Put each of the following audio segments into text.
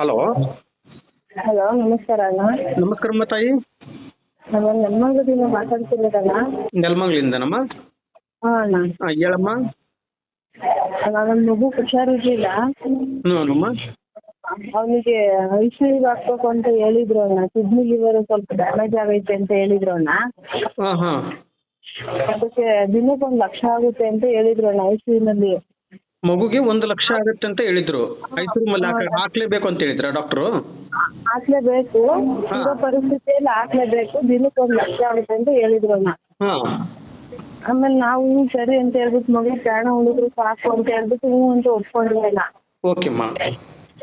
Hello. Hello ನಮಸ್ಕಾರ ಅಣ್ಣ. ನಮಸ್ಕಾರಮ್ಮ ತಾಯಿ ನಾನು ನೆಮ್ಮಗದಿಂದ ಮಾತಾಡ್ತಿರೋದಣ್ಣ. ನೆಲಮಂಗ್ಲಿಂದನಮ್ಮ ಹಾಂ ಅಣ್ಣ. ಹಾಂ ಹೇಳಮ್ಮ. ನನ್ನ ಮಗು ಹುಷಾರಿರ್ಲಿಲ್ಲ. ಹ್ಞೂನಮ್ಮ ಅವನಿಗೆ ಐ ಸಿ ಯು ಹಾಕ್ಬೇಕು ಅಂತ ಹೇಳಿದ್ರು ಅಣ್ಣ. ಕಿಡ್ನಿ ಲಿವರ್ ಸ್ವಲ್ಪ ಡ್ಯಾಮೇಜ್ ಆಗೈತೆ ಅಂತ ಹೇಳಿದ್ರು ಅಣ್ಣ. ಹಾಂ ಹಾಂ. ಅದಕ್ಕೆ ದಿನಕ್ಕೆ ಒಂದು ಲಕ್ಷ ಆಗುತ್ತೆ ಅಂತ ಹೇಳಿದ್ರು ಅಣ್ಣ ಐ ಸಿ ಯುನಲ್ಲಿ ಮಗುಗೆ ಒಂದು ಲಕ್ಷ ಆಗುತ್ತೆ ಅಂತ ಹೇಳಿದ್ರು. ಹಾಕ ಹಾಕ್ಲೇಬೇಕು ಅಂತ ಹೇಳಿದ್ರ ಡಾಕ್ಟ್ರು? ಹಾಕ್ಲೇಬೇಕು. ಇರೋ ಪರಿಸ್ಥಿತಿಯಲ್ಲಿ ಹಾಕ್ಲೇಬೇಕು. ದಿನಕ್ಕೆ ಒಂದ್ ಲಕ್ಷ ಆಗುತ್ತೆ ಅಂತ ಹೇಳಿದ್ರು ಹಾಂ. ಆಮೇಲೆ ನಾವು ಹ್ಞೂ ಸರಿ ಅಂತ ಹೇಳ್ಬಿಟ್ಟು ಮಗು ಪ್ರಾಣ ಉಳಿದ್ರು ಸಾಕು ಅಂತ ಹೇಳ್ಬಿಟ್ಟು ಹ್ಞೂ ಅಂತ ಒಪ್ಕೊಂಡಿಲ್ಲ ಓಕೆಮ್ಮ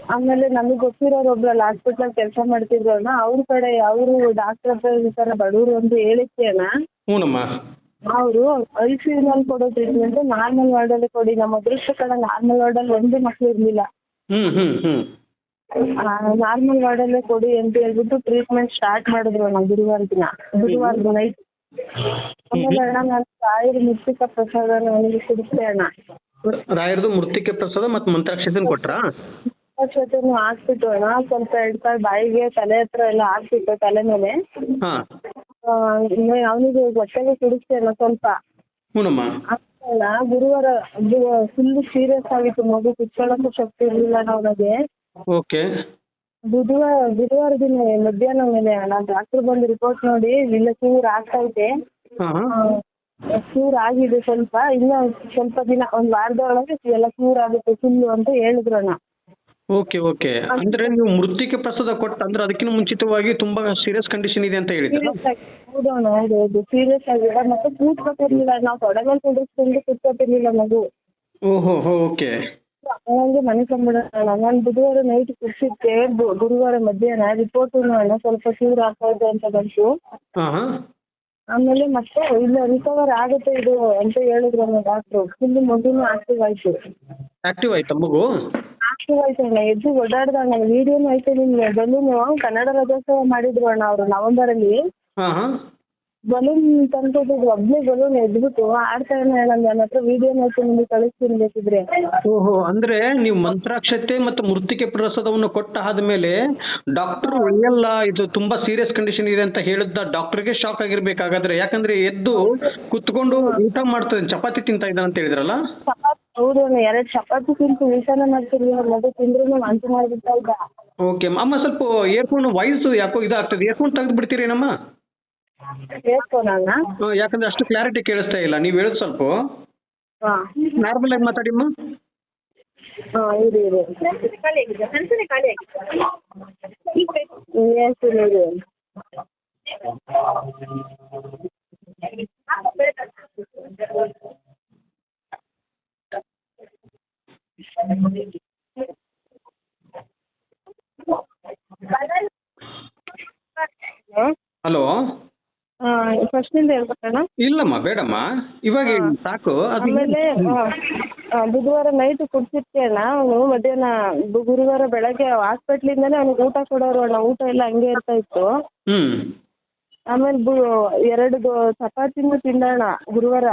ಆಮೇಲೆ ನಮಗೆ ಗೊತ್ತಿರೋರು ಒಬ್ರಲ್ಲಿ ಹಾಸ್ಪಿಟ್ಲಲ್ಲಿ ಕೆಲಸ ಮಾಡ್ತಿದ್ರು ಅಣ್ಣ ಅವ್ರ ಕಡೆ ಅವರು ಡಾಕ್ಟರ್ ಹತ್ರ ಈ ಥರ ಬಡವರು ಅಂತ ಹೇಳಿಕೆ ಅಣ್ಣ ಹ್ಞೂನಮ್ಮ ಅವರು ಐ ಸಿ ಯುನಲ್ಲಿ ಕೊಡೋ ಟ್ರೀಟ್ಮೆಂಟ್ ನಾರ್ಮಲ್ ವಾರ್ಡಲ್ಲಿ ಕೊಡಿ. ನಮ್ಮ ಅದೃಷ್ಟ ಕಡೆ ನಾರ್ಮಲ್ ವಾರ್ಡಲ್ಲಿ ಒಂದೇ ಮಕ್ಳು ಇರ್ಲಿಲ್ಲ. ನಾರ್ಮಲ್ ವಾರ್ಡ್ ಅಲ್ಲೇ ಕೊಡಿ ಅಂತ ಹೇಳ್ಬಿಟ್ಟು ಟ್ರೀಟ್ಮೆಂಟ್ ಸ್ಟಾರ್ಟ್ ಮಾಡಿದ್ರು ಅಣ್ಣ ಗುರುವಾರ ದಿನ. ಗುರುವಾರ ನೈಟ್ ಆಮೇಲೆ ಅಣ್ಣ ನಾನು ತಾಯಿರ ಮುತ್ತಿಕ ಪ್ರಸಾದ ನನಗೆ ಸಿಗುತ್ತೆ ಅಣ್ಣ. ರಾಯರದು ಮೃತ್ತಿಕೆ ಪ್ರಸಾದ ಮತ್ತೆ ಮಂತ್ರಾಕ್ಷತೆನ ಕೊಟ್ರಾ? ಮಂತ್ರಾಕ್ಷತೆನು ಹಾಕ್ಬಿಟ್ಟು ಅಣ್ಣ ಸ್ವಲ್ಪ ಎರಡು ಕಾಲು ಬಾಯಿಗೆ ತಲೆ ಹತ್ರ ಎಲ್ಲ ಹಾಕ್ಬಿಟ್ಟು ತಲೆ ಮೇಲೆ. ಅವನಿಗೆ ಹೊಟ್ಟೆಗೆ ಅಣ್ಣ ಸ್ವಲ್ಪ. ಹ್ಞೂನಮ್ಮ ಅಲ್ಲ ಗುರುವಾರ ಫುಲ್ ಸೀರಿಯಸ್ ಆಗಿತ್ತು ಮಗು ಕುತ್ಕೊಳ್ಳೋಕ್ಕೂ ಶಕ್ತಿ ಇರಲಿಲ್ಲ ಅವನಿಗೆ ಓಕೆ. ಬುಧವಾರ ಗುರುವಾರ ದಿನ ಮಧ್ಯಾಹ್ನ ಮೇಲೆ ನಾನು ಡಾಕ್ಟರ್ ಬಂದು ರಿಪೋರ್ಟ್ ನೋಡಿ ಇಲ್ಲ ಚೂರು ಆಗ್ತೈತೆ ಹಾಂ. ಆಗಿದೆ ಸ್ವಲ್ಪ ಇಲ್ಲ ಸ್ವಲ್ಪ ದಿನ ಒಂದ್ ವಾರದೊಳಗೆ ಎಲ್ಲ ಕ್ಯೂರ್ ಆಗುತ್ತೆ ಫುಲ್ಲು ಅಂತ ಹೇಳಿದ್ರು ಅಣ್ಣ. Okay okay. ಅಂದ್ರೆ ನೀವು ಮೃತ್ತಿಕೆ ಪ್ರಸಾದ ಕೊಟ್ಟ ಅಂದ್ರೆ ಅದಕ್ಕಿಂತ ಮುಂಚಿತವಾಗಿ ತುಂಬಾ ಸೀರಿಯಸ್ ಕಂಡೀಷನ್ ಇದೆ ಅಂತ ಹೇಳಿದ್ರಲ್ಲ ಆಗಿ ಹೌದು ಹೌದು ಸೀರಿಯಸ್ ಆಗಿದೆ ಮತ್ತೆ ಕೂತ್ಕೊತಿರ್ಲಿಲ್ಲ ನಾವು ತೊಡೆ ಮೇಲೆ ಕುಡಿಸ್ಕೊಂಡು ಕೂತ್ಕೊತಿರ್ಲಿಲ್ಲ ಮಗು. ಓಹೋ ಓಕೆ. ಹಂಗೆ ಮನೆ ಕಂಬಿಡ ಅಣ್ಣ. ನಾನು ಬುಧವಾರ ನೈಟ್ ಕುಡಿಸಿದ್ದೆ. ಗುರುವಾರ ಮಧ್ಯಾಹ್ನ ರಿಪೋರ್ಟ್ ಅಣ್ಣ. ಸ್ವಲ್ಪ ಆಗ್ತಾ ಇದೆ ಅಂತ ಬಂತು. ಆಮೇಲೆ ಮತ್ತೆ ಇಲ್ಲ ರಿಕವರ್ ಆಗುತ್ತೆ ಇದು ಅಂತ ಹೇಳಿದ್ರು ಡಾಕ್ಟ್ರು ಫುಲ್ ಮಗುನು ಆಕ್ಟಿವ್ ಆಯ್ತು. ಆಕ್ಟಿವ್ ಆಯ್ತಾ ಮಗು? ಆಕ್ಟಿವ್ ಆಯ್ತು ಅಣ್ಣ ಎದ್ದು ಓಡಾಡ್ದ ಅಣ್ಣ ವಿಡಿಯೋನು ಐತೆ ನಿಮ್ಗೆ ಬಲೂನು ಕನ್ನಡ ರಾಜ್ಯೋತ್ಸವ ಮಾಡಿದ್ರು ಅಣ್ಣ ಅವರು ನವೆಂಬರ್ ಅಲ್ಲಿ ಹಾ. ಬಲೂನ್ ತಂದ್ಕೊಟ್ಟಿದ್ರು. ಒಬ್ಬನೇ ಬಲೂನ್ ಎದ್ಬಿಟ್ಟು ಆಡ್ತಾ ಇದ್ದಾನೆ ಅಣ್ಣ ನನ್ನ ಹತ್ರ ವಿಡಿಯೋನು ಐತೆ ನಿಮ್ಗೆ ಕಳಿಸ್ತೀನಿ ಬೇಕಿದ್ರೆ. ಓಹೋ ಅಂದ್ರೆ ನೀವು ಮಂತ್ರಾಕ್ಷತೆ ಮತ್ತು ಮೃತ್ತಿಕೆ ಪ್ರಸಾದವನ್ನು ಕೊಟ್ಟ ಆದ್ಮೇಲೆ ಡಾಕ್ಟರ್ ಉಳಿಯಲ್ಲ ಇದು ತುಂಬಾ ಸೀರಿಯಸ್ ಕಂಡೀಷನ್ ಇದೆ ಅಂತ ಹೇಳಿದ್ದ ಡಾಕ್ಟರ್ಗೆ ಶಾಕ್ ಆಗಿರ್ಬೇಕಾಗಾದ್ರೆ. ಯಾಕಂದ್ರೆ ಎದ್ದು ಕುತ್ಕೊಂಡು ಊಟ ಮಾಡ್ತದೆ ಚಪಾತಿ ತಿಂತಾ ಇದ್ದಾನೆ ಅಂತ ಹೇಳಿದ್ರಲ್ಲ? ಚಪಾತಿ ಹೌದು ಅಣ್ಣ ಎರಡು ಚಪಾತಿ ತಿಂತು ವಿಷಾನ ಮಾಡ್ತಿರ್ಲಿಲ್ಲ ಮಗು ತಿಂದ್ರೂ ವಾಂತಿ ಮಾಡ್ಬಿಡ್ತಾ ಇದ್ದ. ಓಕೆ ಅಮ್ಮ ಸ್ವಲ್ಪ ಇಯರ್ಫೋನ್ ವಾಯ್ಸ್ ಯಾಕೋ ಇದಾಗ್ತದೆ. ಇಯರ್ಫೋನ್ ತೆಗೆದು ಬಿಡ್ತೀರೇನಮ್ಮ? ಹೇಳ್ಕೊಣ ಅಣ್ಣ ಹ್ಮ್, ಯಾಕಂದ್ರೆ ಅಷ್ಟು ಕ್ಲಾರಿಟಿ ಕೇಳಿಸ್ತಾ ಇಲ್ಲ. ನೀವು ಹೇಳೋದು ಸ್ವಲ್ಪ. ಹಾ. ನಾರ್ಮಲ್ ಆಗಿ ಮಾತಾಡಿಮ್ಮ. ಹಾಂ ಇರಿ ಇರಿ. ಹೇಳ್ತೀನಿ ಇರಿ. ಹಲೋ? ಹಾಂ ಫಸ್ಟಿಂದ ಹೇಳ್ಬೇಕಣ್ಣ ಇಲ್ಲಮ್ಮ ಬೇಡಮ್ಮ. ಇವಾಗ ಹೇಳಿ, ಸಾಕು. ಅದು ಆಮೇಲೆ ಆ, ಆ, ಬುಧವಾರ ನೈಟ್ ಕುಡ್ಸಿರ್ತಿ ಅಣ್ಣ ಅವನು ಮಧ್ಯಾಹ್ನ ಬು- ಗುರುವಾರ ಬೆಳಗ್ಗೆ ಹಾಸ್ಪಿಟ್ಲಿಂದಾನೇ ಅವ್ನಿಗೆ ಊಟ ಕೊಡೋರು ಅಣ್ಣ. ಊಟ ಎಲ್ಲ ಹಂಗೆ ಇರ್ತಾ ಇತ್ತು. ಹ್ಮ್. ಆಮೇಲೆ ಬು ಎರಡು ದೋ- ಚಪಾತಿನೂ ತಿಂದ ಅಣ್ಣ ಗುರುವಾರ.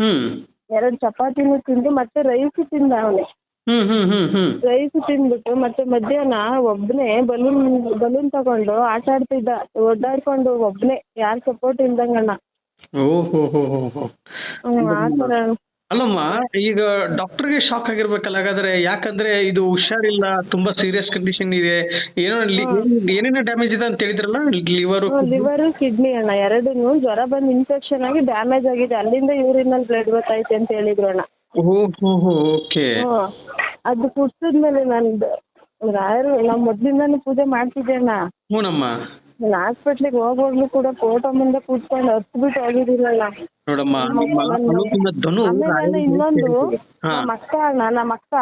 ಹ್ಮ್. ಎರಡು ಚಪಾತಿನೂ ತಿಂದು ಮತ್ತೆ ರೈಸ್ ತಿಂದ ಅವನು. ಹ್ಮ್ ಹ್ಮ್ ಹ್ಮ್ ಹ್ಮ್. ರೈಸ್ ತಿಂದ್ಬಿಟ್ಟು ಮತ್ತೆ ಮಧ್ಯಾಹ್ನ ಒಬ್ಬನೇ ಬಲೂನ್ ಬಲೂನ್ ತಗೊಂಡು ಆಟ ಆಡ್ತಿದ್ದ ಒಡ್ಡಾಡ್ಕೊಂಡು ಒಬ್ಬನೇ ಯಾರ್ ಸಪೋರ್ಟ್ ಇಲ್ದಂಗಣ್ಣ. ಓಹೋ ಹೋ ಹೋ ಹೋ. ಹ್ಞೂ ಆ ಥರ. ಅಲ್ಲಮ್ಮ ಈಗ ಡಾಕ್ಟರ್ಗೆ ಶಾಕ್ ಆಗಿರ್ಬೇಕಲ್ಲ ಹಾಗಾದ್ರೆ ಯಾಕಂದ್ರೆ ಇದು ಹುಷಾರಿಲ್ಲ ತುಂಬಾ ಸೀರಿಯಸ್ ಕಂಡೀಷನ್ ಇದೆ. ಏನೋ ಲಿ- ಏನೇನೋ ಡ್ಯಾಮೇಜ್ ಇದೆ ಅಂತ ಹೇಳಿದ್ರಲ್ಲ ಲಿವರ್ ಲಿವರ್ ಕಿಡ್ನಿ ಅಣ್ಣ ಎರಡೂ ಜ್ವರ ಬಂದು ಇನ್ಫೆಕ್ಷನ್ ಆಗಿ ಡ್ಯಾಮೇಜ್ ಆಗಿದೆ. ಅಲ್ಲಿಂದ ಯೂರಿನಲ್ ಬ್ಲಡ್ ಗೊತ್ತೈತೆ ಅಂತ ಹೇಳಿದ್ರು ಅಣ್ಣ. ಓಹೋ ಓಕೆ ಅದು ಕುಡ್ಸಿದ್ಮೇಲೆ ನಂದು ರಾಯರು ನಾವು ಮೊದ್ಲಿಂದಾನು ಪೂಜೆ ಮಾಡ್ತಿದ್ದೆ ಅಣ್ಣ. ಹ್ಞೂನಮ್ಮ ನಾನು ಹಾಸ್ಪಿಟ್ಲಿಗೆ ಹೋಗೋಗ್ಲೂ ಕೂಡ ಫೋಟೋ ಮುಂದೆ ಕೂತ್ಕೊಂಡು ಹತ್ಬಿಟ್ಟು ಹೋಗಿದ್ದೀನಲ್ಲ ನೋಡಮ್ಮ ನಿಮ್ಮ ಅನುದಿನ ಧನು ಆಮೇಲೆ ಇನ್ನೊಂದು ಹಾ. ನಮ್ಮ ಅಕ್ಕ ಅಣ್ಣ ನಮ್ಮ ಅಕ್ಕ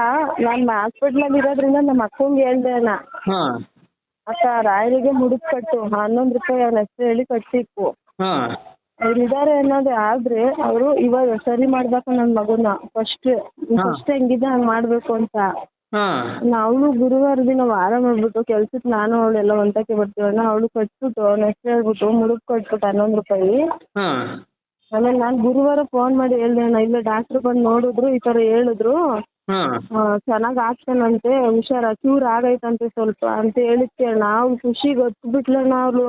ನಾನು ಹಾಸ್ಪಿಟ್ಲಲ್ಲಿ ಇರೋದ್ರಿಂದ ನಮ್ಮ ಅಕ್ಕಂಗೆ ಹೇಳ್ದೆ ಅಣ್ಣ. ಹಾ. ಅಕ್ಕ ರಾಯರಿಗೆ ಮುಡುಕ್ ಕಟ್ಟು ಹನ್ನೊಂದು ರೂಪಾಯಿ ಅವನ ಹೆಸರು ಹೇಳಿ ಕಟ್ಟಿಕ್ಕು ಹಾ. ಅವ್ರು ಇದಾರೆ ಅನ್ನೋದು ಆದ್ರೆ ಅವರು ಇವಾಗ ಸರಿ ಮಾಡ್ಬೇಕು ನನ್ನ ಮಗುನ ಫಸ್ಟ್ ಫಸ್ಟ್ ಹೆಂಗಿದೆ ಹಂಗ್ ಮಾಡ್ಬೇಕು ಅಂತ. ನಾವು ಅವಳು ಗುರುವಾರ ದಿನ ವಾರ ಮಾಡ್ಬಿಟ್ಟು ಕೆಲ್ಸಕ್ಕೆ ನಾನು ಅವಳೆಲ್ಲ ಒಂದಕ್ಕೆ ಬರ್ತೀವಣ್ಣ ಅವಳು ಕಟ್ಬಿಟ್ಟು ನೆಕ್ಸ್ಟ್ ಹೇಳ್ಬಿಟ್ಟು ಮುಡುಕ್ ಕಟ್ಬಿಟ್ಟು ಹನ್ನೊಂದು ರೂಪಾಯಿ. ಆಮೇಲೆ ನಾನ್ ಗುರುವಾರ ಫೋನ್ ಮಾಡಿ ಹೇಳ್ದೆ ಅಣ್ಣ ಇಲ್ಲ ಡಾಕ್ಟರ್ ಬಂದ್ ನೋಡಿದ್ರು ಈ ತರ ಹೇಳಿದ್ರು. ಚೆನ್ನಾಗ್ ಆಗ್ತಾನಂತೆ ಹುಷಾರ ಚೂರ್ ಆಗೈತಂತೆ ಸ್ವಲ್ಪ ಅಂತ ಹೇಳಿದ್ಕೆ ಅಣ್ಣ ಅವ್ಳು ಖುಷಿಗೆ ಹೊತ್ಬಿಟ್ಲಣ್ಣ ಅವಳು.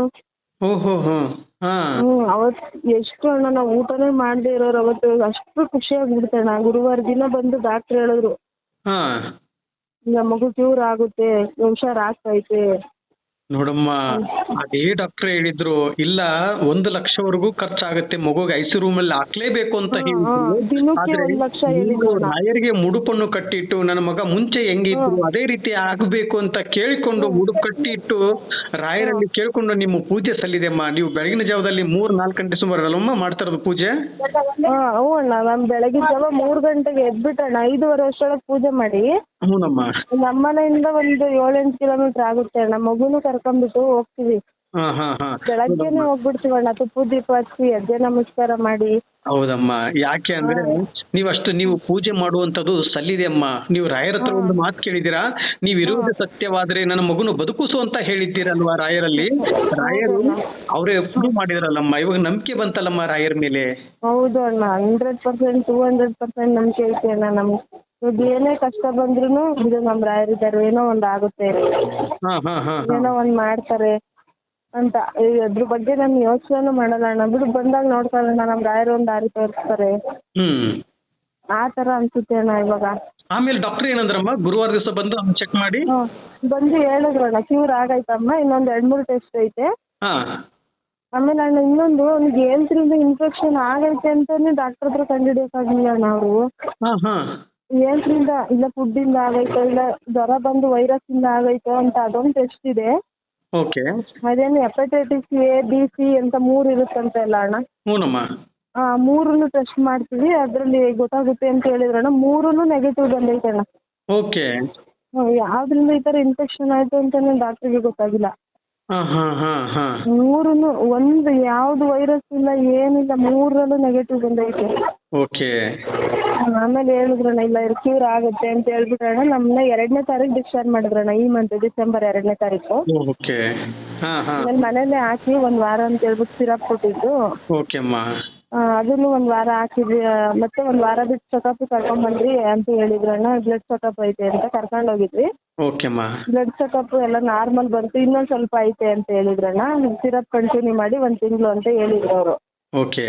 ಓಹೋ ಹೋ. ಹ್ಮ್ ಅವತ್ ಎಷ್ಟು ಅಣ್ಣ ನಾವು ಊಟನೇ ಮಾಡದೇ ಇರೋರು ಅವತ್ತು ಅಷ್ಟು ಖುಷಿ ಆಗ್ಬಿಡ್ತಣ್ಣ ಗುರುವಾರ ದಿನ ಬಂದು ಡಾಕ್ಟರ್ ಹೇಳಿದ್ರು. ಹಾ. ಈಗ ಮಗು ಕ್ಯೂರ್ ಆಗುತ್ತೆ ಹುಷಾರ್ ಆಗ್ತೈತೆ ನೋಡಮ್ಮ ಅದೇ ಡಾಕ್ಟರ್ ಹೇಳಿದ್ರು ಇಲ್ಲ ಒಂದು ಲಕ್ಷವರೆಗೂ ಖರ್ಚಾಗುತ್ತೆ ಮಗುಗೆ ಐಸಿ ರೂಮ್ ಅಲ್ಲಿ ಹಾಕ್ಲೇಬೇಕು ಅಂತ ಹೇಳಿದ್ರು. ಮುಡುಪನ್ನು ಕಟ್ಟಿಟ್ಟು ನನ್ನ ಮಗ ಮುಂಚೆ ಹೆಂಗಿತ್ತು ಅದೇ ರೀತಿ ಆಗ್ಬೇಕು ಅಂತ ಕೇಳಿಕೊಂಡು ಮುಡುಪು ಕಟ್ಟಿಟ್ಟು ರಾಯರಲ್ಲಿ ಕೇಳ್ಕೊಂಡು ನಿಮ್ಮ ಪೂಜೆ ಸಲ್ಲಿದೆಮ್ಮ ನೀವು ಬೆಳಗಿನ ಜಾವದಲ್ಲಿ ಮೂರ್ ನಾಲ್ಕು ಗಂಟೆ ಸುಮಾರು ಅಲ್ಲಮ್ಮ ಮಾಡ್ತಾ ಇರೋದು ಪೂಜೆ? ಹ್ಞೂ ಅಣ್ಣ ನಾನು ಬೆಳಗಿನ ಜಾವ ಮೂರು ಗಂಟೆಗೆ ಎದ್ಬಿಟ್ಟಣ್ಣ ಐದೂವರೆ ಅಷ್ಟೊಳಗೆ ಪೂಜೆ ಮಾಡಿ. ಹ್ಞೂನಮ್ಮ ನಮ್ಮ ಮನೆಯಿಂದ ಒಂದು ಏಳೆಂಟು ಕಿಲೋಮೀಟರ್ ಆಗುತ್ತೆ ಅಣ್ಣ. ಮಗುನು ಕರ್ಕೊಂಡ್ಬಿಟ್ಟು ಹೋಗ್ತೀವಿ. ಹಾ ಹಾ ಹಾ. ಬೆಳಗ್ಗೆನೆ ಹೋಗ್ಬಿಡ್ತೀವಣ್ಣ ತುಪ್ಪು ದೀಪ ಹಚ್ಚಿ ಅಜ್ಜೆ ನಮಸ್ಕಾರ ಮಾಡಿ. ಹೌದಮ್ಮ. ಯಾಕೆ ಅಂದ್ರೆ ನೀವಷ್ಟು ನೀವು ಪೂಜೆ ಮಾಡುವಂತದ್ದು ಸಲ್ಲಿದೆ ಅಮ್ಮ ನೀವು ರಾಯರ ಹತ್ರ ಒಂದು ಮಾತು ಕೇಳಿದಿರಾ ನೀವು ಇರುವುದು ಸತ್ಯವಾದ್ರೆ ನನ್ನ ಮಗುನು ಬದುಕಿಸು ಅಂತ ಹೇಳಿದ್ದೀರಲ್ವಾ ರಾಯರಲ್ಲಿ? ರಾಯರು ಅವರೇ ಪ್ರೂವ್ ಮಾಡಿದ್ರಲ್ಲಮ್ಮ. ಇವಾಗ ನಂಬಿಕೆ ಬಂತಲ್ಲಮ್ಮ ರಾಯರ ಮೇಲೆ? ಹೌದು ಅಣ್ಣ. Hundred percent two hundred percent ನಂಬಿಕೆ ಐತೆ ಅಣ್ಣ ನಮ್ಗೆ. ಇವಾಗ ಏನೇ ಕಷ್ಟ ಬಂದ್ರೂನು ಇದು ನಮ್ಮ ರಾಯರಿದ್ದಾರೆ ಏನೋ ಒಂದ್ ಆಗುತ್ತೆ. ಹಾ ಹಾ ಹಾ ಹಾ. ಏನೋ ಒಂದ್ ಮಾಡ್ತಾರೆ ಅಂತ. ಈ ಅದ್ರ ಬಗ್ಗೆ ನಾನು ಯೋಚನೆ ಮಾಡಲ್ಲ ಅಣ್ಣ. ಬಿಡು ಬಂದಾಗ ನೋಡ್ಕೊಳ್ಳೋಣ. ನಮ್ ರಾಯರು ಒಂದ್ ದಾರಿ ತೋರಿಸ್ತಾರೆ. ಹ್ಮ್. ಆ ತರ ಅನ್ಸುತ್ತೆ ಅಣ್ಣ ಇವಾಗ. ಆಮೇಲೆ ಡಾಕ್ಟರ್ ಏನಂದ್ರಮ್ಮ? ಗುರುವಾರ ದಿವಸ ಬಂದು ಚೆಕ್ ಮಾಡಿ. ಬಂದು ಹೇಳಿದ್ರು ಅಣ್ಣ. ಕ್ಯೂರ್ ಆಗೈತಮ್ಮ. ಇನ್ನೊಂದು ಎರಡ್ ಮೂರು ಟೆಸ್ಟ್ ಐತೆ. ಹಾ. ಆಮೇಲೆ ಅಣ್ಣ ಇನ್ನೊಂದು ಅವ್ನಿಗೆ ಏನ್ತ್ರಿಂದ ಇನ್ಫೆಕ್ಷನ್ ಆಗೈತೆ ಅಂತಾನೆ ಡಾಕ್ಟರ್ ಹತ್ರ ಕಂಡಿಡಿಯಕ್ಕಾಗ್ಲಿಲ್ಲ ಅಣ್ಣ ಅವರು. ಹಾ ಹಾ. ಏನ್ರಿಂದ ಇಲ್ಲ ಫುಡ್ಡಿಂದ ಆಗೈತೋ ಇಲ್ಲ ಜ್ವರ ಬಂದು ವೈರಸ್ ಇಂದ ಆಗೈತೋ ಅಂತ ಅದೊಂದು ಟೆಸ್ಟ್ ಇದೆ. ಓಕೆ ಅದೇನು ಹೆಪಟೈಟಿಸ್ ಎ ಬಿ ಸಿ ಅಂತ ಮೂರು ಇರುತ್ತಂತೆ ಅಲ್ಲ ಅಣ್ಣ? ಹ್ಞೂನಮ್ಮ ಆ ಮೂರನ್ನು ಟೆಸ್ಟ್ ಮಾಡ್ತೀವಿ. ಅದರಲ್ಲಿ ಗೊತ್ತಾಗುತ್ತೆ ಅಂತ ಹೇಳಿದ್ರಣ್ಣ ಮೂರೂ ನೆಗೆಟಿವ್ ಬಂದೈತೆ ಅಣ್ಣ. ಓಕೆ ಹ್ಮ್, ಯಾವ್ದ್ರಿಂದ ಈ ತರ ಇನ್ಫೆಕ್ಷನ್ ಆಯ್ತು ಅಂತಾನೆ ಡಾಕ್ಟ್ರಿಗೆ ಗೊತ್ತಾಗಿಲ್ಲ. ಹಾ ಹಾ ಹಾ ಹಾ. ಮೂರನ್ನು ಒಂದು ಯಾವ್ದು ವೈರಸ್ ಇಲ್ಲ ಏನಿಲ್ಲ ಮೂರರಲ್ಲೂ ನೆಗೆಟಿವ್ ಬಂದೈತೆ. ಓಕೆ ಆಮೇಲೆ ಹೇಳಿದ್ರಣ್ಣ ಇಲ್ಲ ಇದು ಕ್ಯೂರ್ ಆಗುತ್ತೆ ಅಂತ ಹೇಳ್ಬಿಟ್ರಣ್ಣ ನಮ್ಮನ್ನ ಎರಡನೇ ತಾರೀಕು ಡಿಸ್ಚಾರ್ಜ್ ಮಾಡಿದ್ರಣ್ಣ ಈ ಮಂತ್ ಡಿಸೆಂಬರ್ ಎರಡನೇ ತಾರೀಕು ಓಕೆ. ಹಾ ಹಾ. ಆಮೇಲೆ ಮನೇಲೆ ಹಾಕಿ ಒಂದು ವಾರ ಅಂತ ಹೇಳ್ಬಿಟ್ಟು ಸಿರಪ್ ಕೊಟ್ಟಿದ್ದು. ಓಕೆ ಅಮ್ಮ. ಆ, ಅದನ್ನು ಒಂದು ವಾರ ಹಾಕಿದ್ವಿ ಆ, ಮತ್ತೆ ಒಂದು ವಾರ ಬಿಟ್ಟು ಚೆಕಪ್ ಕರ್ಕೊಂಬಂದ್ರಿ ಅಂತ ಹೇಳಿದ್ರಣ್ಣ ಬ್ಲಡ್ ಚೆಕಪ್ ಐತೆ ಅಂತ ಕರ್ಕೊಂಡು ಹೋಗಿದ್ವಿ. ಓಕೆ ಅಮ್ಮ. ಬ್ಲಡ್ ಚೆಕಪ್ ಎಲ್ಲ ನಾರ್ಮಲ್ ಬಂತು ಇನ್ನೊಂದು ಸ್ವಲ್ಪ ಐತೆ ಅಂತ ಹೇಳಿದ್ರಣ್ಣ ಸಿರಪ್ ಕಂಟಿನ್ಯೂ ಮಾಡಿ ಒಂದು ತಿಂಗಳು ಅಂತ ಹೇಳಿದ್ರು ಅವರು. ಓಕೆ.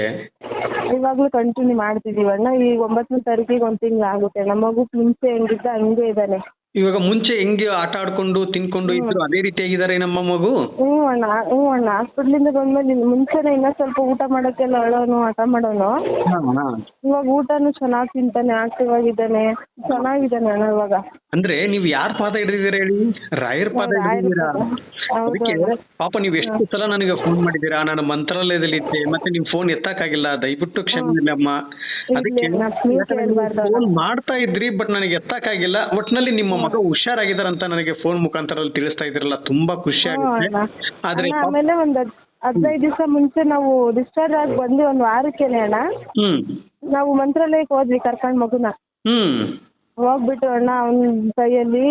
ಇವಾಗಲೂ ಕಂಟಿನ್ಯೂ ಮಾಡ್ತಿದೀವಿ ಅಣ್ಣ. ಈ ಒಂಬತ್ತನೇ ತಾರೀಕಿಗೆ ಒಂದು ತಿಂಗಳು ಆಗುತ್ತೆ ನಮ್ಮ ಮಗು ಮುಂಚೆ ಹೆಂಗಿದ್ದ ಹಂಗೆ ಇದ್ದಾನೆ. ಇವಾಗ ಮುಂಚೆ ಹೆಂಗೆ ಆಟ ಆಡ್ಕೊಂಡು ತಿನ್ಕೊಂಡು ಇದ್ರು ಅದೇ ರೀತಿಯಾಗಿದ್ದಾರೆ ನಮ್ಮ ಮಗು? ಹ್ಞೂ ಅಣ್ಣ ಹ್ಞೂ ಅಣ್ಣ. ಹಾಸ್ಪಿಟ್ಲಿಂದ ಬಂದ್ಮೇಲೆ ಮುಂಚೆನೆ ಮುಂಚೆನೇ ಇನ್ನೂ ಸ್ವಲ್ಪ ಊಟ ಮಾಡಕ್ಕೆಲ್ಲ ಅಳೋನು ಆಟ ಮಾಡೋನು. ಇವಾಗ ಊಟನು ಚೆನ್ನಾಗಿ ತಿಂತಾನೆ ಆಕ್ಟಿವ್ ಆಗಿದ್ದಾನೆ. ಚೆನ್ನಾಗಿದ್ದಾನೆ ಅಣ್ಣ ಇವಾಗ. ಅಂದ್ರೆ ನೀವ್ ಯಾರ್ ಪಾದ ಹಿಡಿದಿದ್ದೀರಾ ಹೇಳಿ? ರಾಯರ್ ಪಾದ ರಾಯರ ಹಿಡಿದಿದ್ದೀರಾ? ಪಾದ. ಹೌದು ಅದಕ್ಕೆ. ಪಾಪ ನೀವ್ ಎಷ್ಟು ಸಲ ನನಗೆ ಫೋನ್ ಮಾಡಿದ್ದೀರಾ? ನಾನು ಮಂತ್ರಾಲಯದಲ್ಲಿ ಇದ್ದೆ ಮತ್ತೆ ನಿಮ್ ಫೋನ್ ಎತ್ತಕ್ಕಾಗಿಲ್ಲ. ದಯವಿಟ್ಟು ಕ್ಷಮಿಸಿಲ್ಲಮ್ಮ ಅದಕ್ಕೆ ಅಣ್ಣ, please ಹೇಳ್ಬಾರ್ದು ಫೋನ್ ಮಾಡ್ತಾ ಇದ್ರಿ ಬಟ್ ನನಗೆ ಎತ್ತಕ್ಕಾಗಿಲ್ಲ. ಒಟ್ನಲ್ಲಿ ನಿಮ್ಮ ಮಗ ಹುಷಾರಾಗಿದ್ದಾರಂತ ನನಗೆ ಫೋನ್ ಮುಖಾಂತರ ತಿಳಿಸ್ತಾ ಇದ್ರಲ್ಲ ತುಂಬಾ ಖುಷಿ ಆಗುತ್ತೆ ಆದ್ರೆ ಆಮೇಲೆ ಒಂದು ಹದಿನೈದು ದಿವಸ ಮುಂಚೆ ನಾವು ಡಿಸ್ಚಾರ್ಜ್ ಆಗಿ ಬಂದು ಒಂದ್ ವಾರಕ್ಕೆ ಅಣ್ಣ. ಹ್ಮ್. ನಾವು ಮಂತ್ರಾಲಯಕ್ಕೆ ಹೋದ್ವಿ ಕರ್ಕೊಂಡ್ ಮಗುನ. ಹ್ಮ್. ಹೋಗ್ಬಿಟ್ಟು ಅಣ್ಣ ಅವನ ಕೈಯಲ್ಲಿ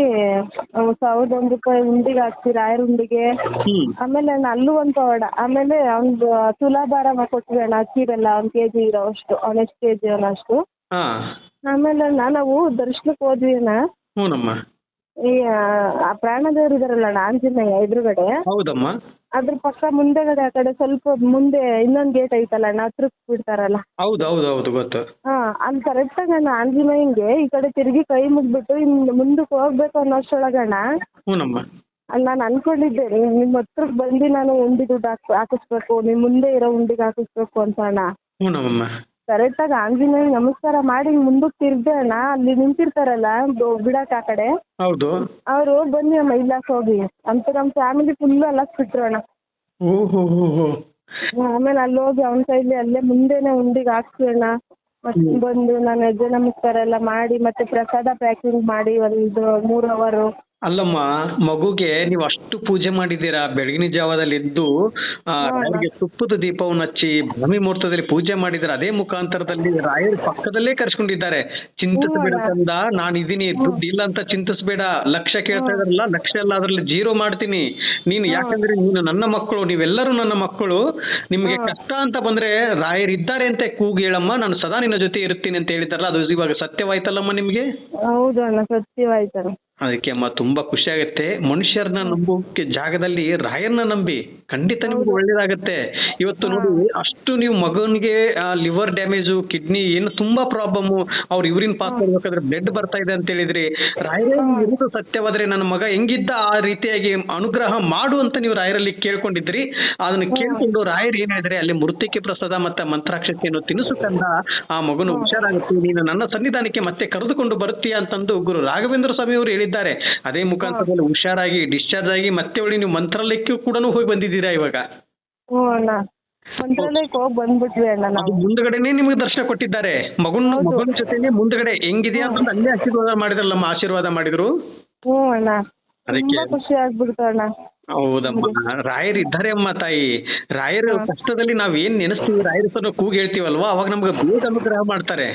ಸಾವಿರದ ಒಂದು ರೂಪಾಯಿ ಉಂಡಿಗೆ ಹಾಕ್ತೀರ ಆಯರ್ ಉಂಡಿಗೆ. ಹ್ಮ್. ಆಮೇಲೆ ಅಣ್ಣ ಅಲ್ಲೂ ಒಂದು ಪವಾಡ ಆಮೇಲೆ ಅವ್ನ್ದು ತುಲಾಭಾರ ಕೊಟ್ವಿ ಅಣ್ಣ ಅಕ್ಕಿರಲ್ಲ ಒಂದ್ ಕೆಜಿ ಇರೋ ಅಷ್ಟು ಅವ್ನ ಎಷ್ಟು ಕೆಜಿ ಅವನ ಅಷ್ಟು. ಹಾ. ಆಮೇಲೆ ಅಣ್ಣ ನಾವು ದರ್ಶನಕ್ಕೆ ಹೋದ್ವಿ ಅಣ್ಣ. ಹ್ಞೂನಮ್ಮ. ಈ ಆ ಪ್ರಾಣದೇವ್ರು ಇದಾರಲ್ಲ ಅಣ್ಣ ಆಂಜನೇಯ ಎದುರುಗಡೆ. ಹೌದಮ್ಮ. ಅದ್ರ ಪಕ್ಕ ಮುಂದೆಗಡೆ ಆ ಕಡೆ ಸ್ವಲ್ಪ ಮುಂದೆ ಇನ್ನೊಂದು ಗೇಟ್ ಐತಲ್ಲ ಅಣ್ಣ ಹತ್ರಕ್ ಬಿಡ್ತಾರಲ್ಲ. ಹೌದು ಹೌದು ಹೌದು ಗೊತ್ತು. ಹಾ ಅಲ್ಲಿ ಕರೆಕ್ಟಾಗಿ ಅಣ್ಣ ಆಂಜನೇಯಂಗೆ ಈ ಕಡೆ ತಿರುಗಿ ಕೈ ಮುಗ್ಬಿಟ್ಟು ಇನ್ನು ಮುಂದಕ್ಕೆ ಹೋಗ್ಬೇಕು ಅನ್ನೋಷ್ಟೊಳಗಣ್ಣ ಹ್ಞೂನಮ್ಮ. ಅಲ್ಲಿ ನಾನು ಅನ್ಕೊಂಡಿದ್ದೆ ನೀವು ನಿಮ್ಮ ಹತ್ರಕ್ ಬಂದು ನಾನು ಉಂಡಿ ದುಡ್ಡು ಹಾಕ್ ಹಾಕಿಸ್ಬೇಕು ನಿಮ್ ಮುಂದೆ ಇರೋ ಉಂಡಿಗೆ ಹಾಕಿಸ್ಬೇಕು ಅಂತ ಅಣ್ಣ. ಹ್ಞೂನಮ್ಮ ಕರೆಕ್ಟಾಗಿ ಆಂಜನೇಯ ನಮಸ್ಕಾರ ಮಾಡಿ ಮುಂದಕ್ ಮುಂದಕ್ಕೆ ತಿರ್ದೆ ಅಣ್ಣ ಅಲ್ಲಿ ನಿಂತಿರ್ತಾರಲ್ಲ ಬ- ಬಿಡಕ್ಕೆ ಆ ಕಡೆ. ಹೌದು. ಅವರು ಬನ್ನಿ ಅಮ್ಮ ಇಲ್ಲಕ್ಕೆ ಹೋಗಿ. ಅಂತ ನಮ್ಮ ಫ್ಯಾಮಿಲಿ ಫುಲ್ ಅಲ್ಲಕ್ ಬಿಟ್ರು ಅಣ್ಣ. ಓಹೋ ಹೋ ಹೋ ಆಮೇಲೆ ಅಲ್ಲಿ ಹೋಗಿ ಅವನ ಕೈಲಿ ಅಲ್ಲೇ ಮುಂದೆನೆ ಉಂಡಿಗೆ ಹಾಕ್ಸಿ ಅಣ್ಣ. ಮತ್ತೆ ಬಂದು ನಾನು ಹೆಜ್ಜೆ ನಮಸ್ಕಾರ ಎಲ್ಲ ಮಾಡಿ ಮತ್ತೆ ಪ್ರಸಾದ ಪ್ಯಾಕಿಂಗ್ ಮಾಡಿ ಒಂದು ಮೂರು ಅವರು ಅಲ್ಲಮ್ಮ ಮಗುಗೆ ನೀವು ಅಷ್ಟು ಪೂಜೆ ಮಾಡಿದ್ದೀರಾ? ಬೆಳಗಿನ ಜಾವದಲ್ಲಿ ಎದ್ದು ರಾಯರಿಗೆ ತುಪ್ಪದ ದೀಪವನ್ನು ಹಚ್ಚಿ ಭೂಮಿ ಮುಹೂರ್ತದಲ್ಲಿ ಪೂಜೆ ಮಾಡಿದ್ರ ಅದೇ ಮುಖಾಂತರದಲ್ಲಿ ರಾಯರ ಪಕ್ಕದಲ್ಲೇ ಕರ್ಸ್ಕೊಂಡಿದ್ದಾರೆ. ಚಿಂತಿಸಬೇಡ ತಂದ ನಾನು ಇದೀನಿ ದುಡ್ಡು ಇಲ್ಲ ಅಂತ ಚಿಂತಿಸಬೇಡ. ಲಕ್ಷ ಕೇಳ್ತಾ ಇದಾರಲ್ಲ ಲಕ್ಷ ಎಲ್ಲ ಅದ್ರಲ್ಲಿ ಜೀರೋ ಮಾಡ್ತೀನಿ. ನೀನು ಯಾಕಂದ್ರೆ ನೀನು ನನ್ನ ಮಕ್ಕಳು ನೀವೆಲ್ಲರೂ ನನ್ನ ಮಕ್ಕಳು. ನಿಮ್ಗೆ ಕಷ್ಟ ಅಂತ ಬಂದ್ರೆ ರಾಯರಿದ್ದಾರೆ ಅಂತ ಕೂಗಿ ಹೇಳಮ್ಮ ನಾನು ಸದಾ ನಿನ್ನ ಜೊತೆ ಇರ್ತೀನಿ ಅಂತ ಹೇಳಿದಾರಲ್ಲ ಅದು ಇವಾಗ ಸತ್ಯವಾಯ್ತಲ್ಲಮ್ಮ ನಿಮ್ಗೆ? ಹೌದು ಅಣ್ಣ ಸತ್ಯವಾಯ್ತಣ್ಣ ಅದಕ್ಕೆ ಅಮ್ಮ ತುಂಬಾ ಖುಷಿ ಆಗುತ್ತೆ. ಮನುಷ್ಯರನ್ನ ನಂಬೋಕೆ ಜಾಗದಲ್ಲಿ ರಾಯರ್ನ ನಂಬಿ ಖಂಡಿತ ನಿಮ್ಗೆ ಒಳ್ಳೇದಾಗತ್ತೆ. ಇವತ್ತು ನೋಡಿ ಅಷ್ಟು ನೀವು ಮಗನಿಗೆ ಲಿವರ್ ಡ್ಯಾಮೇಜು ಕಿಡ್ನಿ ಏನು ತುಂಬಾ ಪ್ರಾಬ್ಲಮ್ ಅವ್ರ ಇವ್ರಿನ್ ಪಾಸ್ ಮಾಡ್ಬೇಕಾದ್ರೆ ಬ್ಲಡ್ ಬರ್ತಾ ಇದೆ ಅಂತ ಹೇಳಿದ್ರಿ. ರಾಯರಲ್ಲಿ ಸತ್ಯವಾದ್ರೆ ನನ್ನ ಮಗ ಹೆಂಗಿದ್ದ ಆ ರೀತಿಯಾಗಿ ಅನುಗ್ರಹ ಮಾಡು ಅಂತ ನೀವು ರಾಯರಲ್ಲಿ ಕೇಳ್ಕೊಂಡಿದ್ರಿ. ಅದನ್ನ ಕೇಳ್ಕೊಂಡು ರಾಯರ್ ಏನ್ ಹೇಳಿದ್ರೆ ಅಲ್ಲಿ ಮೃತಿಕೆ ಪ್ರಸಾದ ಮತ್ತೆ ಮಂತ್ರಾಕ್ಷತೆಯನ್ನು ತಿನಿಸು ತಂದ ಆ ಮಗನು ಹುಷಾರಾಗುತ್ತೆ. ನೀನು ನನ್ನ ಸನ್ನಿಧಾನಕ್ಕೆ ಮತ್ತೆ ಕರೆದುಕೊಂಡು ಬರುತ್ತೀಯ ಅಂತಂದು ಗುರು ರಾಘವೇಂದ್ರ ಸ್ವಾಮಿ ಅವರು ಹೇಳಿದ್ದಾರೆ ಅದೇ ಮುಖಾಂತರದಲ್ಲಿ ಹುಷಾರಾಗಿ ಡಿಸ್ಚಾರ್ಜ್ ಆಗಿ ಮತ್ತೆ ಹೊಳಿ ನೀವು ಮಂತ್ರಾಲಯಕ್ಕೆ ಕೂಡ ಹೋಗಿ ಬಂದಿದ್ದೀರಾ ಇವಾಗ? ಹ್ಞೂ ಅಣ್ಣ. ಮಂತ್ರಾಲಯಕ್ಕೆ ಹೋಗಿ ಬಂದ್ಬಿಟ್ವಿ ಅಣ್ಣ ಅದು ನಾವು ಮುಂದ್ಗಡೆನೆ ನಿಮಗೆ ದರ್ಶನ ಕೊಟ್ಟಿದ್ದಾರೆ. ಮಗನ ಹೌದು. ಮಗನ ಜೊತೆನೆ ಮುಂದ್ಗಡೆ ಹೆಂಗಿದೆಯಾ ಅಂತ ಅಲ್ಲೇ ಆಶೀರ್ವಾದ ಮಾಡಿದ್ರಲ್ಲಮ್ಮ ಆಶೀರ್ವಾದ ಮಾಡಿದ್ರು? ಹ್ಞೂ ಅಣ್ಣ. ಅದಕ್ಕೆ ತುಂಬಾ ಖುಷಿ ಆಗ್ಬಿಡ್ತು ಅಣ್ಣ. ಹೌದಮ್ಮ. ರಾಯರ್ ಇದ್ದಾರೆ ಅಮ್ಮ ತಾಯಿ. ರಾಯರ್ ಕಷ್ಟದಲ್ಲಿ ನಾವ್ ಏನ್ ನೆನಸ್ತೀವಿ? ರಾಯರ ಹೆಸರನ್ನ ಕೂಗಿ ಹೇಳ್ತೀವಲ್ವಾ? ಅವಾಗ ನಮ್ಗೆ ಬೇಗ ಅನುಗ್ರಹ ಮಾಡ್ತಾರೆ.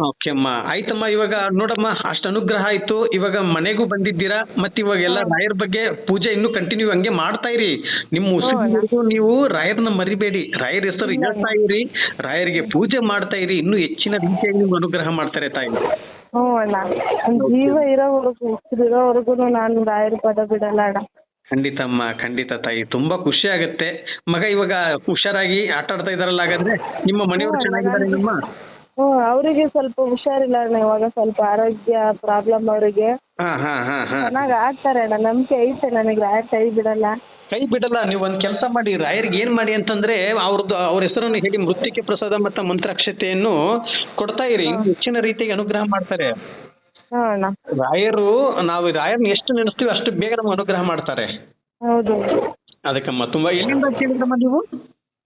ಓಕೆ ಅಮ್ಮ ಆಯ್ತಮ್ಮ ಇವಾಗ ನೋಡಮ್ಮ ಅಷ್ಟು ಅನುಗ್ರಹ ಆಯ್ತು. ಇವಾಗ ಮನೆಗೂ ಬಂದಿದ್ದೀರಾ ಮತ್ತೆ ಇವಾಗ ಎಲ್ಲ ರಾಯರ್ ಬಗ್ಗೆ ಪೂಜೆ ಇನ್ನೂ ಕಂಟಿನ್ಯೂ ಹಂಗೆ ಮಾಡ್ತಾ ಇರಿ. ನಿಮ್ಮ ಉಸಿರು ನೀವು ರಾಯರ್ನ ಮರಿಬೇಡಿ. ರಾಯರ್ ಹೆಸರು ಹೇಳ್ತಾ ಇರಿ. ರಾಯರಿಗೆ ಪೂಜೆ ಮಾಡ್ತಾ ಇರಿ. ಇನ್ನೂ ಹೆಚ್ಚಿನ ರೀತಿಯಾಗಿ ನಿಮ್ಗೆ ಅನುಗ್ರಹ ಮಾಡ್ತಾರೆ ತಾಯಿ. ಹ್ಞೂ ಅಣ್ಣ. ನನ್ ಜೀವ ಇರೋವರೆಗೂ ಇರೋವರೆಗೂ ನಾನು ರಾಯರ ಪದ ಬಿಡಲ್ಲ ಅಣ್ಣ. ಖಂಡಿತ ಅಮ್ಮ ಖಂಡಿತ ತಾಯಿ. ತುಂಬಾ ಖುಷಿ ಆಗುತ್ತೆ. ಮಗ ಇವಾಗ ಹುಷಾರಾಗಿ ಆಟ ಆಡ್ತಾ ಇದಾರಲ್ಲ ಹಾಗಾದ್ರೆ ನಿಮ್ಮ ಮನೆಯವರು ಚೆನ್ನಾಗಿದ್ದಾರೆ ನಮ್ಮ ಹ್ಞೂ ಅವರಿಗೆ ಸ್ವಲ್ಪ ಹುಷಾರಿಲ್ಲ ಅಣ್ಣ ಇವಾಗ ಸ್ವಲ್ಪ ಆರೋಗ್ಯ ಪ್ರಾಬ್ಲಮ್ ಅವರಿಗೆ. ಹಾ ಹಾ ಹಾ ಹಾ. ಚೆನ್ನಾಗಿ ಆಡ್ತಾರೆ ಅಣ್ಣ ನಂಬಿಕೆ ಐತೆ ನನಗೆ ರಾಯರ್ ಕೈ ಬಿಡಲ್ಲ. ಕೈ ಬಿಡಲ್ಲ ನೀವು ಒಂದ್ ಕೆಲಸ ಮಾಡಿ ರಾಯರಿಗೆ ಏನ್ ಮಾಡಿ ಅಂತಂದ್ರೆ ಅವ್ರದ್ದು ಅವ್ರ ಹೆಸರನ್ನು ಹೇಳಿ ಮೃತ್ತಿಕೆ ಪ್ರಸಾದ ಮತ್ತು ಮಂತ್ರಾಕ್ಷತೆಯನ್ನು ಕೊಡ್ತಾ ಇರಿ ಇನ್ನು ಹೆಚ್ಚಿನ ರೀತಿಯಾಗಿ ಅನುಗ್ರಹ ಮಾಡ್ತಾರೆ. ಹಾಂ ಅಣ್ಣ. ರಾಯರು ನಾವು ರಾಯರ್ನ ಎಷ್ಟು ನೆನೆಸ್ತೀವಿ ಅಷ್ಟು ಬೇಗ ನಮ್ಗೆ ಅನುಗ್ರಹ ಮಾಡ್ತಾರೆ. ಹೌದು. ಅದಕ್ಕಮ್ಮ ತುಂಬಾ ಎಲ್ಲಿಂದ ಕೇಳಿದ್ರಮ್ಮ ನೀವು?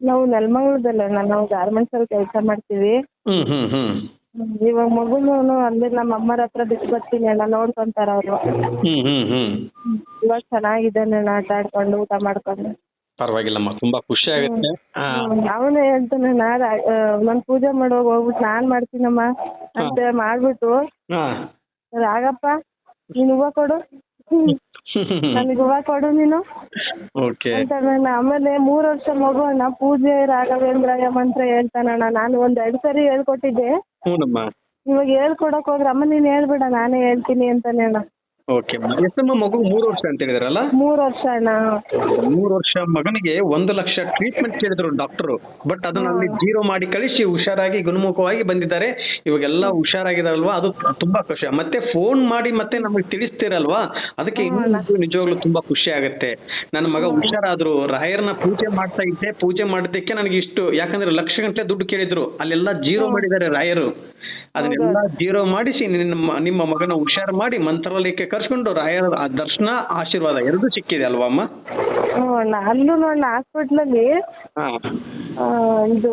ನಾವು ನೆಲಮಂಗ್ಲದಲ್ಲ ನಾವು ಗಾರ್ಮೆಂಟ್ಸ್ ಅಲ್ಲಿ ಕೆಲಸ ಮಾಡ್ತೀವಿ. ಹ್ಮ್ ಹ್ಮ್ ಹ್ಮ್. ಹ್ಮ್, ಇವಾಗ ಮಗುನು ಅಲ್ಲಿ ನಮ್ಮ ಅಮ್ಮರ ಹತ್ರ ಬಿಟ್ಟು ಬರ್ತೀನಿ ಅಣ್ಣ ನೋಡ್ಕೊಂತಾರ ಅವರು. ಹ್ಮ್ ಹ್ಮ್ ಹ್ಮ್. ಇವಾಗ ಚೆನ್ನಾಗಿದ್ದಾನೆ ಅಣ್ಣ ಆಟ ಆಡ್ಕೊಂಡು ಊಟ ಮಾಡ್ಕೊಂಡು. ಪರವಾಗಿಲ್ಲಮ್ಮ ತುಂಬಾ ಖುಷಿ ಆಗುತ್ತೆ. ಅವನು ಹೇಳ್ತಾನೆ ನಾ ನಾನು ಪೂಜೆ ಮಾಡುವಾಗ ಹೋಗ್ಬಿಟ್ಟು ನಾನ್ ಮಾಡ್ತೀನಮ್ಮ ಅಂತ ಮಾಡ್ಬಿಟ್ಟು ಹಾ. ರಾಗಪ್ಪ ನೀನ್ ಹೂವ ಕೊಡು. ನನಗೆ ಹೂವ ಕೊಡು ನೀನು. ಓಕೆ ಅಂತ ನಾನು ಆಮೇಲೆ ಮೂರು ವರ್ಷ ಮಗುವನ್ನ ಪೂಜೆ ರಾಘವೇಂದ್ರಾಯ ಮಂತ್ರ ಹೇಳ್ತಾನಣ್ಣ ನಾನು ಒಂದ್ ಎರಡ್ ಸರಿ ಹೇಳ್ಕೊಟ್ಟಿದ್ದೆ. ಹ್ಞೂನಮ್ಮ ಇವಾಗ ಹೇಳ್ಕೊಡಕ್ ಹೋದ್ರೆ ಅಮ್ಮ ನೀನ್ ಹೇಳ್ಬೇಡ ನಾನೇ ಹೇಳ್ತೀನಿ ಅಂತಾನೆ ಅಣ್ಣ. ಓಕೆ ಎಷ್ಟಮ್ಮ ಮಗು? ಮೂರು ವರ್ಷ ಅಂತ ಹೇಳಿದ್ರಲ್ಲ? ಮೂರ್ ವರ್ಷ ಅಣ್ಣ. ಮೂರು ವರ್ಷ ಮಗನಿಗೆ ಒಂದು ಲಕ್ಷ ಟ್ರೀಟ್ಮೆಂಟ್ ಕೇಳಿದ್ರು ಡಾಕ್ಟರು ಬಟ್ ಅದನ್ನ ಅಲ್ಲಿ ಜೀರೋ ಮಾಡಿ ಕಳಿಸಿ ಹುಷಾರಾಗಿ ಗುಣಮುಖವಾಗಿ ಬಂದಿದ್ದಾರೆ. ಇವಾಗೆಲ್ಲ ಹುಷಾರಾಗಿದಾರಲ್ವಾ? ಅದು ತುಂಬಾ ಖುಷಿ. ಮತ್ತೆ ಫೋನ್ ಮಾಡಿ ಮತ್ತೆ ನಮಗೆ ತಿಳಿಸ್ತೀರಲ್ವಾ? ಅದಕ್ಕೆ ಇನ್ನೂ ನಿಜವಾಗ್ಲೂ ತುಂಬಾ ಖುಷಿ ಆಗುತ್ತೆ. ನನ್ನ ಮಗ ಹುಷಾರಾದ್ರು ರಾಯರ್ನ ಪೂಜೆ ಮಾಡ್ತಾ ಇದ್ದೆ. ಪೂಜೆ ಮಾಡಿದ್ದಕ್ಕೆ ನನಗೆ ಇಷ್ಟು ಯಾಕಂದ್ರೆ ಲಕ್ಷ ಗಂಟೆ ದುಡ್ಡು ಕೇಳಿದ್ರು. ಅಲ್ಲೆಲ್ಲ ಜೀರೋ ಮಾಡಿದ್ದಾರೆ ರಾಯರು. ಅದನ್ನೆಲ್ಲ ಜೀರೋ ಮಾಡಿಸಿ ನಿಮ್ಮ ನಿಮ್ಮ ಮಗನ ಹುಷಾರ್ ಮಾಡಿ ಮಂತ್ರಾಲಯಕ್ಕೆ ಕರ್ಸ್ಕೊಂಡು ರಾಯರ ದರ್ಶನ ಆಶೀರ್ವಾದ ಎರಡು ಸಿಕ್ಕಿದೆ ಅಲ್ವಾ ಅಮ್ಮ? ಅಲ್ಲೂ ಅಣ್ಣ ಹಾಸ್ಪಿಟ್ಲಲ್ಲಿ ಇದು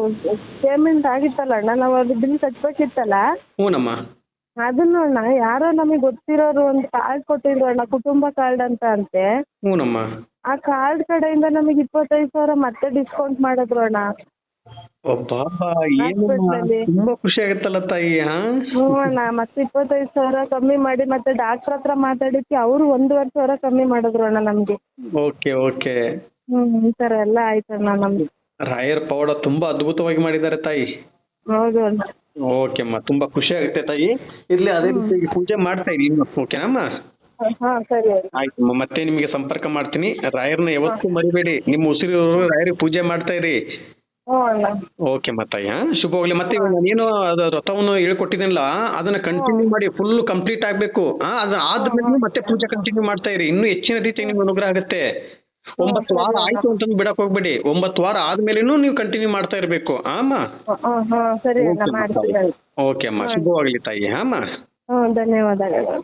ಪೇಮೆಂಟ್ ಆಗಿತ್ತಲ್ಲ ಅಣ್ಣ ನಾವು ಅದು ಬಿಲ್ ಕಟ್ಬೇಕಿತ್ತಲ್ಲ? ಹ್ಞೂನಮ್ಮ ಅದನ್ನು ಅಣ್ಣ ಯಾರೋ ನಮಗೆ ಗೊತ್ತಿರೋರು ಒಂದು ಕಾರ್ಡ್ ಕೊಟ್ಟಿದ್ರು ಅಣ್ಣ ಕುಟುಂಬ ಕಾರ್ಡ್ ಅಂತ ಅಂತೆ. ಹ್ಞೂನಮ್ಮ ಆ ಕಾರ್ಡ್ ಕಡೆಯಿಂದ ನಮಗೆ ಇಪ್ಪತ್ತೈದು ಸಾವಿರ ಮತ್ತೆ ಡಿಸ್ಕೌಂಟ್ ಮಾಡಿದ್ರು ಅಣ್ಣ. ಹಾಸ್ಪಿಟ್ಲಲ್ಲಿ. ತುಂಬಾ ಖುಷಿ ಆಗುತ್ತಲ್ಲ ತಾಯಿ ಹ್ಞೂ ಅಣ್ಣ ಮತ್ತೆ ಇಪ್ಪತ್ತೈದು ಸಾವಿರ ಕಮ್ಮಿ ಮಾಡಿ ಮತ್ತೆ ಡಾಕ್ಟರ್ ಹತ್ರ ಮಾತಾಡಿದ್ಕೆ ಅವರು ಒಂದೂವರೆ ಸಾವಿರ ಕಮ್ಮಿ ಮಾಡಿದ್ರು ಅಣ್ಣ ನಮಗೆ. Okay okay. ಹ್ಮ್ ಈ ತರ ಎಲ್ಲ ಆಯ್ತಣ್ಣ ನಮ್ಗೆ ರಾಯರ್ ಪೌಡ ತುಂಬಾ ಅದ್ಭುತವಾಗಿ ಮಾಡಿದ್ದಾರೆ ತಾಯಿ. ಹೌದು ಅಣ್ಣ. ಓಕೆ ಅಮ್ಮ ತುಂಬಾ ಖುಷಿ ಆಗುತ್ತೆ ತಾಯಿ. ಇರ್ಲಿ ಅದೇ ರೀತಿ ಪೂಜೆ ಮಾಡ್ತಾ ಇರಿ ಇನ್ನು. ಓಕೆನಮ್ಮ ಹ ಸರಿ ಅಣ್ಣ. ಆಯ್ತಮ್ಮ ಮತ್ತೆ ನಿಮಗೆ ಸಂಪರ್ಕ ಮಾಡ್ತೀನಿ. ರಾಯರ್ನ ಯಾವತ್ತೂ ಮರಿಬೇಡಿ. ನಿಮ್ಮ ಉಸಿರು ರಾಯರಿಗೆ ಪೂಜೆ ಮಾಡ್ತಾ ಇರಿ. ಓಕೆ ಮತ್ತಯ್ಯ ಶುಭವಾಗ್ಲಿ ಮತ್ತೆ ಇವಾಗ ನಾನೇನು ವ್ರತವನ್ನು ಹೇಳ್ಕೊಟ್ಟಿದ್ದೀನಲ್ಲ ಅದನ್ನ ಕಂಟಿನ್ಯೂ ಮಾಡಿ ಫುಲ್ ಕಂಪ್ಲೀಟ್ ಆಗ್ಬೇಕು ಆದ್ಮೇಲೆ ಮತ್ತೆ ಪೂಜೆ ಕಂಟಿನ್ಯೂ ಮಾಡ್ತಾ ಇರಿ. ಇನ್ನೂ ಹೆಚ್ಚಿನ ರೀತಿಯಾಗಿ ನಿಮ್ಗೆ ಅನುಗ್ರಹ ಆಗುತ್ತೆ. ಒಂಬತ್ತು ವಾರ ಆಯ್ತು ಅಂತ ಬಿಡಕ್ ಹೋಗ್ಬೇಡಿ. ಒಂಬತ್ತು ವಾರ ಆದ್ಮೇಲೆನೂ ನೀವು ಕಂಟಿನ್ಯೂ ಮಾಡ್ತಾ ಇರ್ಬೇಕು ಅಮ್ಮ? ಓಕೆ ಅಮ್ಮ. ಶುಭವಾಗ್ಲಿ ತಾಯಿ ಅಮ್ಮ? ಧನ್ಯವಾದಗಳು.